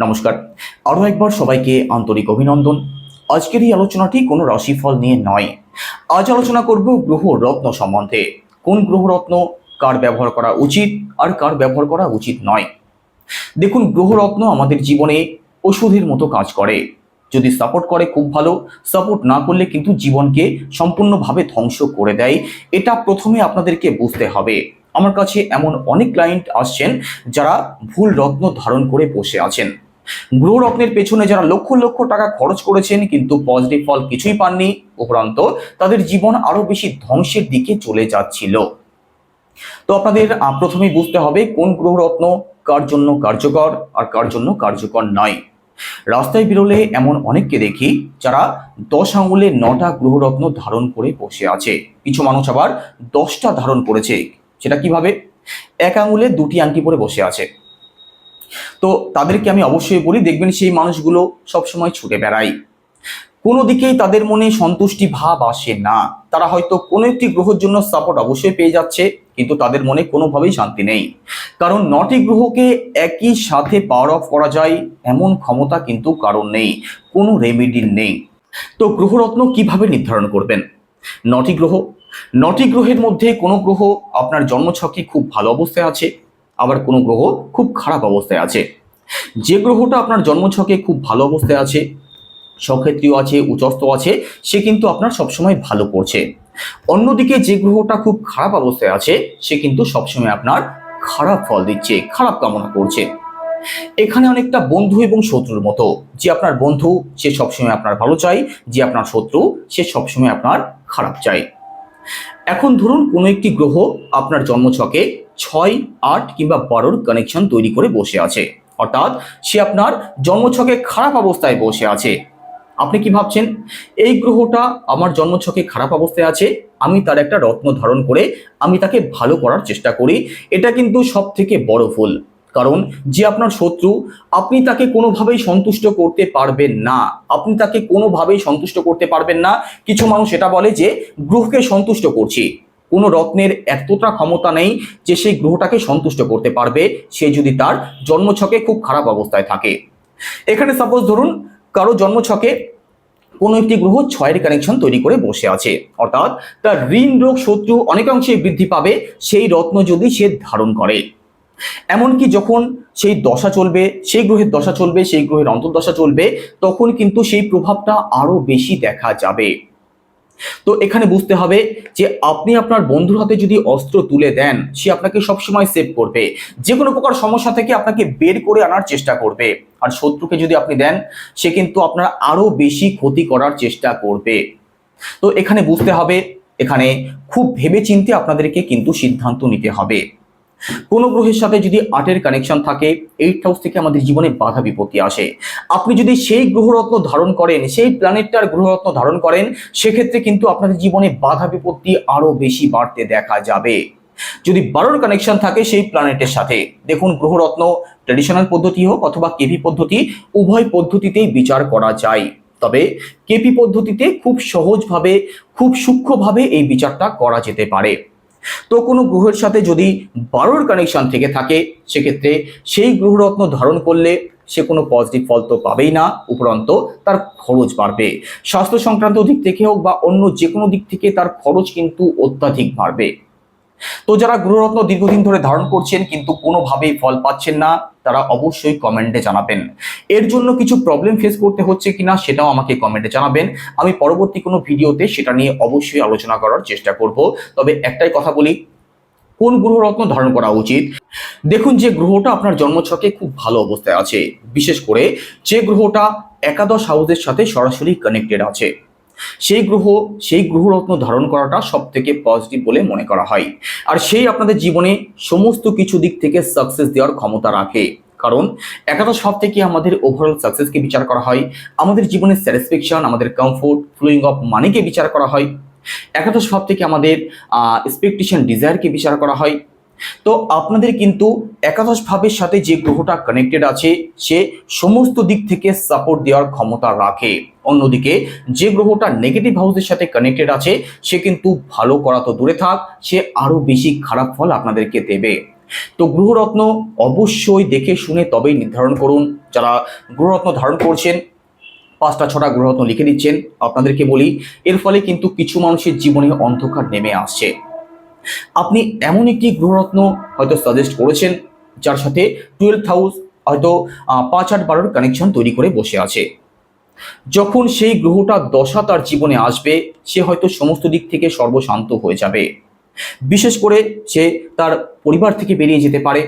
নমস্কার। আরও একবার সবাইকে আন্তরিক অভিনন্দন। আজকের এই আলোচনাটি কোনো রাশিফল নিয়ে নয়। আজ আলোচনা করব গ্রহ রত্ন সম্বন্ধে। কোন গ্রহ রত্ন কার ব্যবহার করা উচিত আর কার ব্যবহার করা উচিত নয়। দেখুন, গ্রহ রত্ন আমাদের জীবনে ওষুধের মতো কাজ করে। যদি সাপোর্ট করে, খুব ভালো। সাপোর্ট না করলে কিন্তু জীবনকে সম্পূর্ণভাবে ধ্বংস করে দেয়। এটা প্রথমে আপনাদেরকে বুঝতে হবে। আমার কাছে এমন অনেক ক্লায়েন্ট আসছেন যারা ভুল রত্ন ধারণ করে বসে আছেন। গ্রহ রত্নের পেছনে যারা লক্ষ লক্ষ টাকা খরচ করেছেন, কিন্তু পজিটিভ ফল কিছুই পাননি, উপরান্ত তাদের জীবন আরও বেশি ধ্বংসের দিকে চলে যাচ্ছিল। তো আপনাদের প্রথমেই বুঝতে হবে কোন গ্রহ রত্ন কার জন্য কার্যকর আর কার জন্য কার্যকর নয়। রাস্তায় বেরোলে এমন অনেককে দেখি যারা দশ আঙুলে নটা গ্রহরত্ন ধারণ করে বসে আছে। কিছু মানুষ আবার দশটা ধারণ করেছে, সেটা কীভাবে? এক আঙুলে দুটি আংটি পরে বসে আছে। তো তাদেরকে আমি অবশ্যই বলি, দেখবেন সেই মানুষগুলো সবসময় ছুটে বেড়ায়। কোনো দিকেই তাদের মনে সন্তুষ্টি ভাব আসে না। তারা হয়তো কোনো একটি গ্রহের জন্য সাপোর্ট অবশ্যই পেয়ে যাচ্ছে, কিন্তু তাদের মনে কোনোভাবেই শান্তি নেই। কারণ নটি গ্রহকে একই সাথে পাওয়ার অফ করা যায়, এমন ক্ষমতা কিন্তু কারণ নেই, কোনো রেমেডি নেই। তো গ্রহরত্ন কীভাবে নির্ধারণ করবেন? নটি গ্রহ? নটি গ্রহের মধ্যে কোনো গ্রহ আপনার জন্মছকে খুব ভালো অবস্থায় আছে আবার কোনো গ্রহ খুব খারাপ অবস্থায় আছে। যে গ্রহটা আপনার জন্মছকে খুব ভালো অবস্থায় আছে, সক্ষেত্রীয় আছে, উচস্থ আছে, সে কিন্তু আপনার সবসময় ভালো করছে। অন্যদিকে যে গ্রহটা খুব খারাপ অবস্থায় আছে, সে কিন্তু সবসময় আপনার খারাপ ফল দিচ্ছে, খারাপ কামনা করছে। এখানে অনেকটা বন্ধু এবং শত্রুর মতো, যে আপনার বন্ধু সে সবসময় আপনার ভালো চাই যে আপনার শত্রু সে সবসময় আপনার খারাপ চাই এখন ধরুন কোনো একটি গ্রহ আপনার জন্মছকে ছয়, আট কিংবা বারোর কানেকশন তৈরি করে বসে আছে। অর্থাৎ সে আপনার জন্মছকে খারাপ অবস্থায় বসে আছে। আপনি কি ভাবছেন? এই গ্রহটা আমার জন্মছকে খারাপ অবস্থায় আছে, আমি তার একটা রত্ন ধারণ করে আমি তাকে ভালো করার চেষ্টা করি, এটা কিন্তু সব থেকে বড় ভুল। কারণ যে আপনার শত্রু, আপনি তাকে কোনোভাবেই সন্তুষ্ট করতে পারবেন না। আপনি তাকে কোনোভাবেই সন্তুষ্ট করতে পারবেন না। কিছু মানুষ এটা বলে যে, গ্রহকে সন্তুষ্ট করছি। কোনো রত্নের এতটা ক্ষমতা নেই যে সেই গ্রহটাকে সন্তুষ্ট করতে পারবে। সে যদি তার জন্মছকে খুব খারাপ অবস্থায় থাকে। এখানে সাপোজ ধরুন, কারও জন্মছকে কোনো একটি গ্রহ ছয়ের কানেকশন তৈরি করে বসে আছে। অর্থাৎ তার ঋণ রোগ শত্রু অনেকাংশে বৃদ্ধি পাবে। সেই রত্ন যদি সে ধারণ করে। এমনকি যখন সেই দশা চলবে, সেই গ্রহের দশা চলবে, সেই গ্রহের অন্তর্দশা চলবে, তখন কিন্তু সেই প্রভাবটা আরও বেশি দেখা যাবে। তো এখানে বুঝতে হবে যে আপনি আপনার বন্ধুর হাতে যদি অস্ত্র তুলে দেন, সে আপনাকে সবসময় সেভ করবে। যে কোনো প্রকার সমস্যা থেকে আপনাকে বের করে আনার চেষ্টা করবে। আর শত্রুকে যদি আপনি দেন, সে কিন্তু আপনার আরও বেশি ক্ষতি করার চেষ্টা করবে। তো এখানে বুঝতে হবে, এখানে খুব ভেবে চিন্তে আপনাদেরকে কিন্তু সিদ্ধান্ত নিতে হবে। কোন গ্রহের সাথে যদি আটের কানেকশন থাকে এইট হাউস থেকে আমাদের জীবনে বাধা বিপত্তি আসে। আপনি যদি সেই গ্রহরত্ন ধারণ করেন, সেই প্ল্যানেটটার গ্রহরত্ন ধারণ করেন, সেক্ষেত্রে কিন্তু আপনাদের জীবনে বাধা বিপত্তি আরও বেশি বাড়তে দেখা যাবে। যদি বারোর কানেকশন থাকে সেই প্ল্যানেটের সাথে, দেখুন গ্রহরত্ন ট্রেডিশনাল পদ্ধতি হোক অথবা কেভি পদ্ধতি, উভয় পদ্ধতিতেই বিচার করা যায়। তবে কেপি পদ্ধতিতে খুব সহজভাবে, খুব সূক্ষ্মভাবে এই বিচারটা করা যেতে পারে। তো কোনো গ্রহের সাথে যদি বারোর কানেকশন থেকে থাকে, সেক্ষেত্রে সেই গ্রহরত্ন ধারণ করলে সে কোনো পজিটিভ ফল তো পাবেই না, উপরন্ত তার খরচ বাড়বে। স্বাস্থ্য সংক্রান্ত দিক থেকে হোক বা অন্য যে কোনো দিক থেকে তার খরচ কিন্তু অত্যাধিক বাড়বে। তো যারা গ্রহরত্ন দীর্ঘদিন ধরে ধারণ করছেন, কিন্তু কোনোভাবেই ফল পাচ্ছেন না, তারা অবশ্যই কমেন্টে জানাবেন। এর জন্য কিছু প্রবলেম ফেস করতে হচ্ছে কিনা, সেটাও আমাকে কমেন্টে জানাবেন। আমি পরবর্তী কোনো ভিডিওতে সেটা নিয়ে অবশ্যই আলোচনা করার চেষ্টা করব। তবে একটাই কথা বলি, কোন গ্রহরত্ন ধারণ করা উচিত? দেখুন যে গ্রহটা আপনার জন্মছকে খুব ভালো অবস্থায় আছে। বিশেষ করে যে গ্রহটা একাদশ হাউসের সাথে সরাসরি কানেক্টেড আছে। সেই গ্রহ, সেই গ্রহরত্ন ধারণ করাটা সব থেকে পজিটিভ বলে মনে করা হয়। আর সেই আপনাদের জীবনে সমস্ত কিছু দিক থেকে সাকসেস দেওয়ার ক্ষমতা রাখে। কারণ একাদশ সব থেকে আমাদের ওভারঅল সাকসেসকে বিচার করা হয়, আমাদের জীবনের স্যাটিসফ্যাকশন আমাদের কমফোর্ট ফ্লুইং অফ মানিকে বিচার করা হয়। একাদশ সব থেকে আমাদের এক্সপেকটেশন ডিজায়ারকে বিচার করা হয়। তো আপনাদের কিন্তু একাদশ ভাবের সাথে যে গ্রহটা কানেক্টেড আছে, সে সমস্ত দিক থেকে সাপোর্ট দেওয়ার ক্ষমতা রাখে। অন্যদিকে যে গ্রহটা নেগেটিভ হাউসের সাথে কানেক্টেড আছে, সে কিন্তু ভালো করা তো দূরে থাক, সে আরও বেশি খারাপ ফল আপনাদেরকে দেবে। তো গ্রহরত্ন অবশ্যই দেখে শুনে তবেই নির্ধারণ করুন। যারা গ্রহরত্ন ধারণ করছেন, পাঁচটা ছটা গ্রহরত্ন লিখে দিচ্ছেন, আপনাদেরকে বলি, এর ফলে কিন্তু কিছু মানুষের জীবনে অন্ধকার নেমে আসছে। আপনি এমন একটি গ্রহরত্ন হয়তো সাজেস্ট করেছেন, যার সাথে টুয়েলভ হাউস হয়তো পাঁচ আট বারোর কানেকশন তৈরি করে বসে আছে। যখন সেই গ্রহটা দশা তার জীবনে আসবে, সে হয়তো সমস্ত দিক থেকে সর্বশান্ত হয়ে যাবে। বিশেষ করে সে তার পরিবার থেকে বেরিয়ে যেতে পারে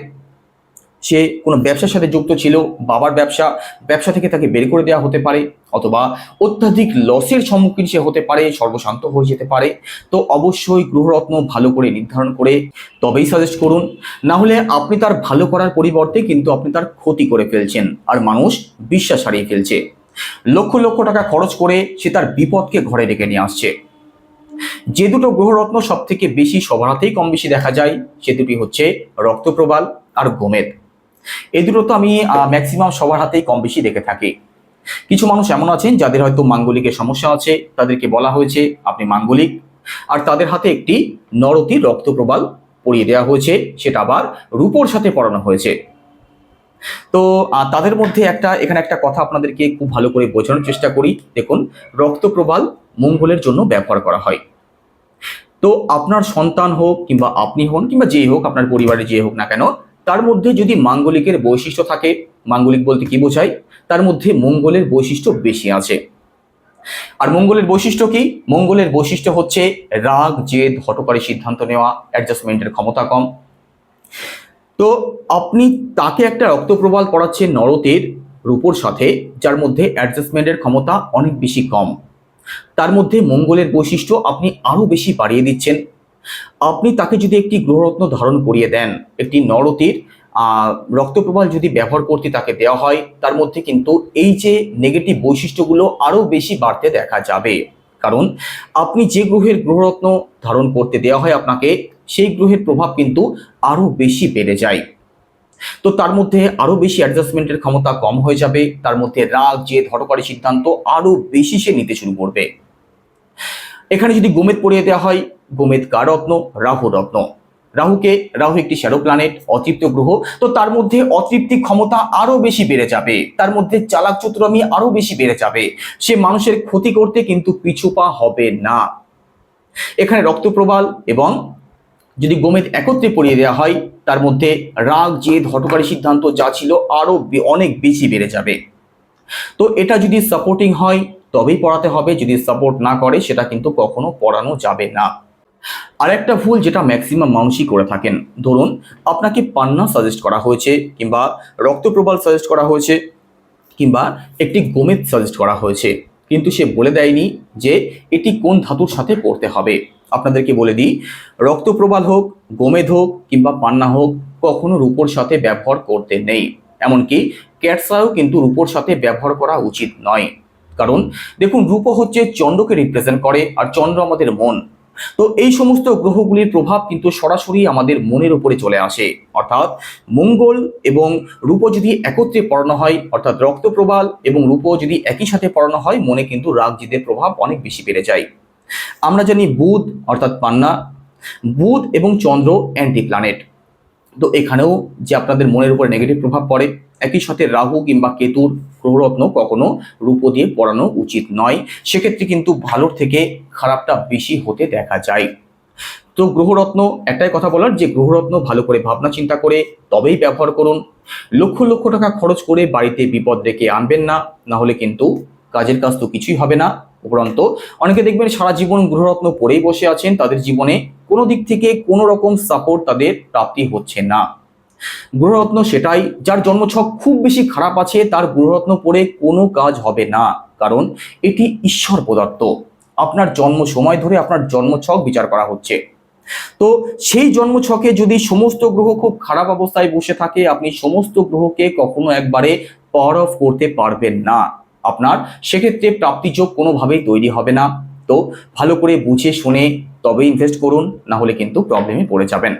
সে কোনো ব্যবসার সাথে যুক্ত ছিল, বাবার ব্যবসা ব্যবসা থেকে তাকে বের করে দেওয়া হতে পারে, অথবা অত্যাধিক লসের সম্মুখীন সে হতে পারে, সর্বশান্ত হয়ে যেতে পারে। তো অবশ্যই গ্রহরত্ন ভালো করে নির্ধারণ করে তবেই সাজেস্ট করুন। না হলে আপনি তার ভালো করার পরিবর্তে কিন্তু আপনি তার ক্ষতি করে ফেলছেন, আর মানুষ বিশ্বাস হারিয়ে ফেলছে। লক্ষ লক্ষ টাকা খরচ করে সে তার বিপদকে ঘরে ডেকে নিয়ে আসছে। যে দুটো গ্রহরত্ন সব থেকে বেশি সবার হাতেই কম বেশি দেখা যায়, সে দুটি হচ্ছে রক্তপ্রবাল আর গোমেদ। এই দুটো তো আমি ম্যাক্সিমাম সবার হাতেই কম বেশি দেখে থাকি। কিছু মানুষ এমন আছেন যাদের হয়তো মাঙ্গলিকের সমস্যা আছে, তাদেরকে বলা হয়েছে আপনি মাঙ্গলিক। আর তাদের হাতে একটি নরতি রক্তপ্রবাল পরিয়ে দেওয়া হয়েছে, সেটা আবার রূপোর সাথে পড়ানো হয়েছে। তো তাদের মধ্যে একটা, এখানে একটা কথা আপনাদেরকে খুব ভালো করে বোঝানোর চেষ্টা করি। দেখুন, রক্তপ্রবাল মঙ্গলের জন্য ব্যবহার করা হয়। তো আপনার সন্তান হোক কিংবা আপনি হন কিংবা যে হোক, আপনার পরিবারে যে হোক না কেন তার মধ্যে যদি মাঙ্গলিকের বৈশিষ্ট্য থাকে, মাঙ্গলিক বলতে কি বোঝায়? তার মধ্যে মঙ্গলের বৈশিষ্ট্য বেশি আছে। আর মঙ্গলের বৈশিষ্ট্য কি? মঙ্গলের বৈশিষ্ট্য হচ্ছে রাগ, জেদ হটকারী সিদ্ধান্ত নেওয়া অ্যাডজাস্টমেন্টের ক্ষমতা কম। তো আপনি তাকে একটা রক্তপ্রবাল পড়াচ্ছেন নরতের রূপোর সাথে, যার মধ্যে অ্যাডজাস্টমেন্টের ক্ষমতা অনেক বেশি কম। তার মধ্যে মঙ্গলের বৈশিষ্ট্য আপনি আরও বেশি বাড়িয়ে দিচ্ছেন। আপনি তাকে যদি একটি গ্রহরত্ন ধারণ করিয়ে দেন, একটি নরতির রক্তপ্রবাল যদি ব্যবহার করতে তাকে দেওয়া হয়, তার মধ্যে কিন্তু এই যে নেগেটিভ বৈশিষ্ট্যগুলো আরও বেশি বাড়তে দেখা যাবে। কারণ আপনি যে গ্রহের গ্রহরত্ন ধারণ করতে দেওয়া হয় আপনাকে, সেই গ্রহের প্রভাব কিন্তু আরও বেশি বেড়ে যায়। তো তার মধ্যে আরও বেশি অ্যাডজাস্টমেন্টের ক্ষমতা কম হয়ে যাবে, তার মধ্যে রাগ, জেদ হটকারী সিদ্ধান্ত আরও বেশি সে নিতে শুরু করবে। এখানে যদি গোমেদ পড়িয়ে দেওয়া হয় গোমেদ কার রত্ন? রাহু রত্ন। রাহুকে, রাহু একটি শ্যাডো প্ল্যানেট অতৃপ্ত গ্রহ, তো তার মধ্যে অতৃপ্তি ক্ষমতা আরও বেশি বেড়ে যাবে। তার মধ্যে চালাক চতুরামি আরও বেশি বেড়ে যাবে। সে মানুষের ক্ষতি করতে কিন্তু পিছুপা হবে না। এখানে রক্তপ্রবাল এবং যদি গোমেদ একত্রে পড়িয়ে দেওয়া হয়, তার মধ্যে রাগ, জেদ হটকারী সিদ্ধান্ত যা ছিল আরও বে- অনেক বেশি বেড়ে যাবে। তো এটা যদি সাপোর্টিং হয়, তবেই পড়াতে হবে। যদি সাপোর্ট না করে, সেটা কিন্তু কখনো পড়ানো যাবে না। আরেকটা ভুল যেটা ম্যাক্সিমাম মানুষই করে থাকেন। ধরুন, আপনাকে পান্না সাজেস্ট করা হয়েছে কিংবা রক্তপ্রবাল সাজেস্ট করা হয়েছে কিংবা একটি গোমেদ সাজেস্ট করা হয়েছে। কিন্তু সে বলে দেয়নি যে এটি কোন ধাতুর সাথে পড়তে হবে। আপনাদেরকে বলে দিই রক্তপ্রবাল হোক, গোমেদ হোক কিংবা পান্না হোক, কখনো রূপোর সাথে ব্যবহার করতে নেই। এমনকি ক্যাটসাও কিন্তু রূপোর সাথে ব্যবহার করা উচিত নয়। কারণ, দেখুন, রূপ হচ্ছে চন্দ্রকে রিপ্রেজেন্ট করে আর চন্দ্র আমাদের মন। তো এই সমস্ত গ্রহগুলির প্রভাব কিন্তু সরাসরি আমাদের মনের উপরে চলে আসে। অর্থাৎ মঙ্গল এবং রূপ যদি একত্রে পড়ানো হয়, অর্থাৎ রক্তপ্রবাল এবং রূপ যদি একই সাথে পড়ানো হয়, মনে কিন্তু রাগ জিদের প্রভাব অনেক বেশি বেড়ে যায়। আমরা জানি বুধ, অর্থাৎ পান্না, বুধ এবং চন্দ্র অ্যান্টি প্ল্যানেট তো এখানেও যে আপনাদের মনের উপর নেগেটিভ প্রভাব পড়ে, একই সাথে রাহু কিংবা কেতুর গ্রহরত্ন কখনো রূপ দিয়ে পড়ানো উচিত নয়। সেক্ষেত্রে কিন্তু ভালোর থেকে খারাপটা বেশি হতে দেখা যায়। তো গ্রহরত্ন, একটাই কথা বলার যে গ্রহরত্ন ভালো করে ভাবনা চিন্তা করে তবেই ব্যবহার করুন। লক্ষ লক্ষ টাকা খরচ করে বাড়িতে বিপদ রেখে আনবেন না না হলে কিন্তু কাজের কাজ তো কিছুই হবে না। উপরন্ত অনেকে দেখবেন সারা জীবন গ্রহরত্ন পড়েই বসে আছেন, তাদের জীবনে কোনো দিক থেকে কোনো রকম সাপোর্ট তাদের প্রাপ্তি হচ্ছে না। গ্রহরত্ন সেটাই, যার জন্মছক খুব বেশি খারাপ আছে, তার গ্রহরত্ন পড়ে কোনো কাজ হবে না, কারণ এটি ঈশ্বর প্রদত্ত। আপনার জন্ম সময় ধরে আপনার জন্মছক বিচার করা হচ্ছে। তো সেই জন্মছকে যদি সমস্ত গ্রহ খুব খারাপ অবস্থায় বসে থাকে, আপনি সমস্ত গ্রহকে কখনো একবারে পাওয়ার অফ করতে পারবেন না। আপনার সেক্ষেত্রে প্রাপ্তিযোগ কোনোভাবেই তৈরি হবে না। তো ভালো করে বুঝে শুনে তবে ইনভেস্ট করুন না হলে কিন্তু প্রবলেমে পড়ে যাবেন।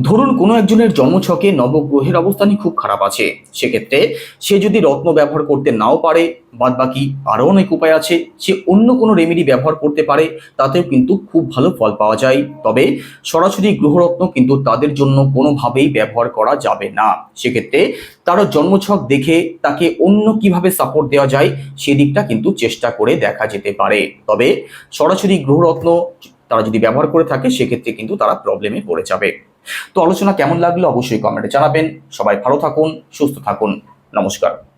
ধরুন কোনো একজনের জন্মছকে নবগ্রহের অবস্থানই খুব খারাপ আছে। সেক্ষেত্রে সে যদি রত্ন ব্যবহার করতে নাও পারে বাদ বাকি আরও অনেক উপায় আছে। সে অন্য কোনো রেমেডি ব্যবহার করতে পারে, তাতেও কিন্তু খুব ভালো ফল পাওয়া যায়। তবে সরাসরি গ্রহরত্ন কিন্তু তাদের জন্য কোনোভাবেই ব্যবহার করা যাবে না। সেক্ষেত্রে তার জন্মছক দেখে তাকে অন্য কীভাবে সাপোর্ট দেওয়া যায়, সেদিকটা কিন্তু চেষ্টা করে দেখা যেতে পারে। তবে সরাসরি গ্রহরত্ন তারা যদি ব্যবহার করে থাকে, সেক্ষেত্রে কিন্তু তারা প্রবলেমে পড়ে যাবে। তো আলোচনা কেমন লাগল অবশ্যই কমেন্টে জানাবেন। সবাই ভালো থাকুন, সুস্থ থাকুন। নমস্কার।